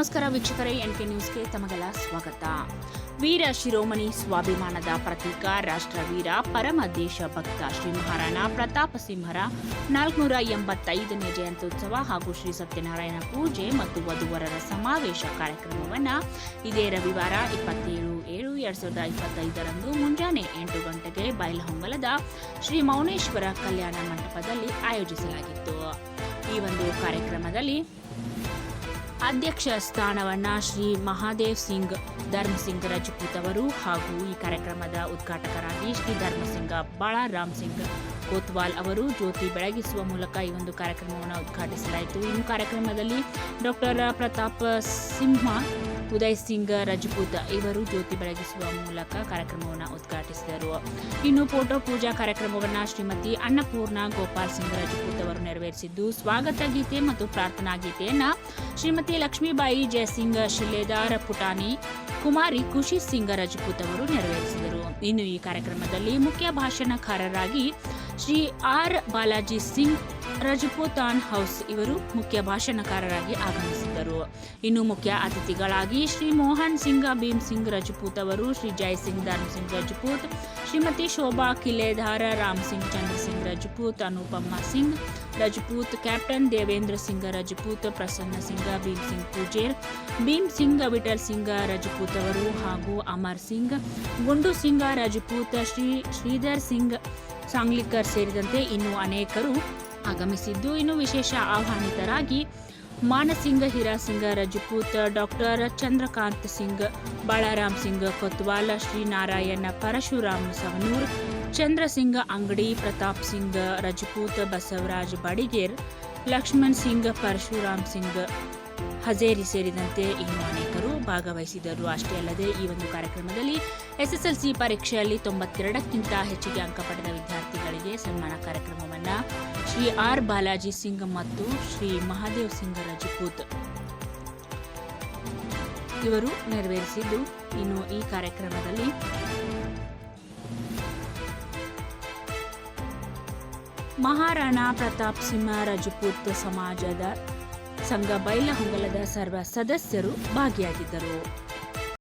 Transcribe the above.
ನಮಸ್ಕಾರ ವೀಕ್ಷಕರೇ N K ನ್ಯೂಸ್ಗೆ ತಮಗೆಲ್ಲ ಸ್ವಾಗತ. ವೀರ ಶಿರೋಮಣಿ ಸ್ವಾಭಿಮಾನದ ಪ್ರತೀಕ ರಾಷ್ಟ್ರವೀರ ಪರಮ ದೇಶಭಕ್ತ ಶ್ರೀ ಮಹಾರಾಣ ಪ್ರತಾಪ ಸಿಂಹರ ನಾಲ್ಕುನೂರ ಎಂಬತ್ತೈದನೇ ಜಯಂತ್ಯುತ್ಸವ ಹಾಗೂ ಶ್ರೀ ಸತ್ಯನಾರಾಯಣ ಪೂಜೆ ಮತ್ತು ವಧುವರರ ಸಮಾವೇಶ ಕಾರ್ಯಕ್ರಮವನ್ನು ಇದೇ ರವಿವಾರ ಇಪ್ಪತ್ತೇಳು ಏಳು ಎರಡ್ ಸಾವಿರದ ಇಪ್ಪತ್ತೈದರಂದು ಮುಂಜಾನೆ ಎಂಟು ಗಂಟೆಗೆ ಬಯಲಹೊಂಗಲದ ಶ್ರೀ ಮೌನೇಶ್ವರ ಕಲ್ಯಾಣ ಮಂಟಪದಲ್ಲಿ ಆಯೋಜಿಸಲಾಗಿತ್ತು. ಈ ಒಂದು ಕಾರ್ಯಕ್ರಮದಲ್ಲಿ ಅಧ್ಯಕ್ಷ ಸ್ಥಾನವನ್ನ ಶ್ರೀ ಮಹಾದೇವ್ ಸಿಂಗ್ ಧರ್ಮಸಿಂಗ್ ರಜಪೂತ್ ಅವರು ಹಾಗೂ ಈ ಕಾರ್ಯಕ್ರಮದ ಉದ್ಘಾಟಕರಾಗಿ ಶ್ರೀ ಧರ್ಮ ಸಿಂಗ್ ಬಾಳಾರಾಮ್ ಸಿಂಗ್ ಕೋತ್ವಾಲ್ ಅವರು ಜ್ಯೋತಿ ಬೆಳಗಿಸುವ ಮೂಲಕ ಈ ಒಂದು ಕಾರ್ಯಕ್ರಮವನ್ನು ಉದ್ಘಾಟಿಸಲಾಯಿತು. ಇನ್ನು ಕಾರ್ಯಕ್ರಮದಲ್ಲಿ ಡಾಕ್ಟರ್ ಪ್ರತಾಪ್ ಸಿಂಹ ಉದಯ್ ಸಿಂಗ್ ರಜಪೂತ್ ಇವರು ಜ್ಯೋತಿ ಬೆಳಗಿಸುವ ಮೂಲಕ ಕಾರ್ಯಕ್ರಮವನ್ನು ಉದ್ಘಾಟಿಸಿದರು. ಇನ್ನು ಫೋಟೋ ಪೂಜಾ ಕಾರ್ಯಕ್ರಮವನ್ನು ಶ್ರೀಮತಿ ಅನ್ನಪೂರ್ಣ ಗೋಪಾಲ್ ಸಿಂಗ್ ರಜಪೂತ್ ಅವರು ನೆರವೇರಿಸಿದ್ದು. ಸ್ವಾಗತ ಗೀತೆ ಮತ್ತು ಪ್ರಾರ್ಥನಾ ಗೀತೆಯನ್ನು ಶ್ರೀಮತಿ ಲಕ್ಷ್ಮೀಬಾಯಿ ಜಯಸಿಂಗ್ ಶಿಲೇದಾರ್ ಪುಟಾನಿ ಕುಮಾರಿ ಖುಷಿ ಸಿಂಗ್ ರಜಪೂತ್ ಅವರು ನೆರವೇರಿಸಿದರು. ಇನ್ನು ಈ ಕಾರ್ಯಕ್ರಮದಲ್ಲಿ ಮುಖ್ಯ ಭಾಷಣಕಾರರಾಗಿ ಶ್ರೀ ಆರ್ ಬಾಲಾಜಿ ಸಿಂಗ್ ರಜಪೂತಾನ್ ಹೌಸ್ ಇವರು ಮುಖ್ಯ ಭಾಷಣಕಾರರಾಗಿ ಆಗಮಿಸಿದ್ದರು. ಇನ್ನು ಮುಖ್ಯ ಅತಿಥಿಗಳಾಗಿ ಶ್ರೀ ಮೋಹನ್ ಸಿಂಗ್, ಭೀಮ್ ಸಿಂಗ್ ರಜಪೂತ್ ಅವರು, ಶ್ರೀ ಜೈ ಸಿಂಗ್, ಧರ್ಮ್ ಸಿಂಗ್ ರಜಪೂತ್, ಶ್ರೀಮತಿ ಶೋಭಾ ಕಿಲೇಧಾರ ರಾಮ್ ಸಿಂಗ್, ಚಂದ್ರ ಸಿಂಗ್ ರಜಪೂತ್ ಅನುಪಮ್ಮ ಸಿಂಗ್ ರಜಪೂತ್, ಕ್ಯಾಪ್ಟನ್ ದೇವೇಂದ್ರ ಸಿಂಗ್ ರಜಪೂತ್, ಪ್ರಸನ್ನ ಸಿಂಗ್, ಭೀಮ್ ಸಿಂಗ್ ಪೂಜೇರ್, ಭೀಮ್ ಸಿಂಗ್, ವಿಠಲ್ ಸಿಂಗ್ ರಜಪೂತ್ ಅವರು ಹಾಗೂ ಅಮರ್ ಸಿಂಗ್, ಗುಂಡು ಸಿಂಗ್ ರಜಪೂತ್, ಶ್ರೀ ಶ್ರೀಧರ್ ಸಿಂಗ್ ಸಾಂಗ್ಲಿಕರ್ ಸೇರಿದಂತೆ ಇನ್ನು ಅನೇಕರು ಆಗಮಿಸಿದ್ದು. ಇನ್ನು ವಿಶೇಷ ಆಹ್ವಾನಿತರಾಗಿ ಮಾನಸಿಂಗ್, ಹಿರಾಸಿಂಗ, ರಜಪೂತ್, ಡಾಕ್ಟರ್ ಚಂದ್ರಕಾಂತ್ ಸಿಂಗ್, ಬಾಳಾರಾಮ್ ಸಿಂಗ್, ಕೊತ್ವಾಲ್, ಶ್ರೀನಾರಾಯಣ, ಪರಶುರಾಮ್ ಸವನೂರ್, ಚಂದ್ರಸಿಂಗ್ ಅಂಗಡಿ, ಪ್ರತಾಪ್ ಸಿಂಗ್, ರಜಪೂತ್, ಬಸವರಾಜ್ ಬಡಿಗೇರ್, ಲಕ್ಷ್ಮಣ್ ಸಿಂಗ್, ಪರಶುರಾಮ್ ಸಿಂಗ್. ಹಜೇರಿ ಸೇರಿದಂತೆ ಇನ್ನು ಅನೇಕರು ಭಾಗವಹಿಸಿದರು ಅಷ್ಟೇ ಅಲ್ಲದೆ ಈ ಒಂದು ಕಾರ್ಯಕ್ರಮದಲ್ಲಿ ಎಸ್ಎಸ್ಎಲ್ಸಿ ಪರೀಕ್ಷೆಯಲ್ಲಿ ತೊಂಬತ್ತೆರಡಕ್ಕಿಂತ ಹೆಚ್ಚಿಗೆ ಅಂಕ ಪಡೆದ ವಿದ್ಯಾರ್ಥಿಗಳಿಗೆ ಸನ್ಮಾನ ಕಾರ್ಯಕ್ರಮವನ್ನು ಶ್ರೀ ಆರ್ ಬಾಲಾಜಿ ಸಿಂಗ್ ಮತ್ತು ಶ್ರೀ ಮಹಾದೇವ್ ಸಿಂಗ್ ರಜಪೂತ್ ಇವರು ನೆರವೇರಿಸಿದ್ದು. ಇನ್ನು ಈ ಕಾರ್ಯಕ್ರಮದಲ್ಲಿ ಮಹಾರಾಣಾ ಪ್ರತಾಪ್ ಸಿಂಹ ರಜಪೂತ್ ಸಮಾಜದ ಸಂಘ ಬೈಲಹೊಂಗಲದ ಸರ್ವ ಸದಸ್ಯರು ಭಾಗಿಯಾಗಿದ್ದರು.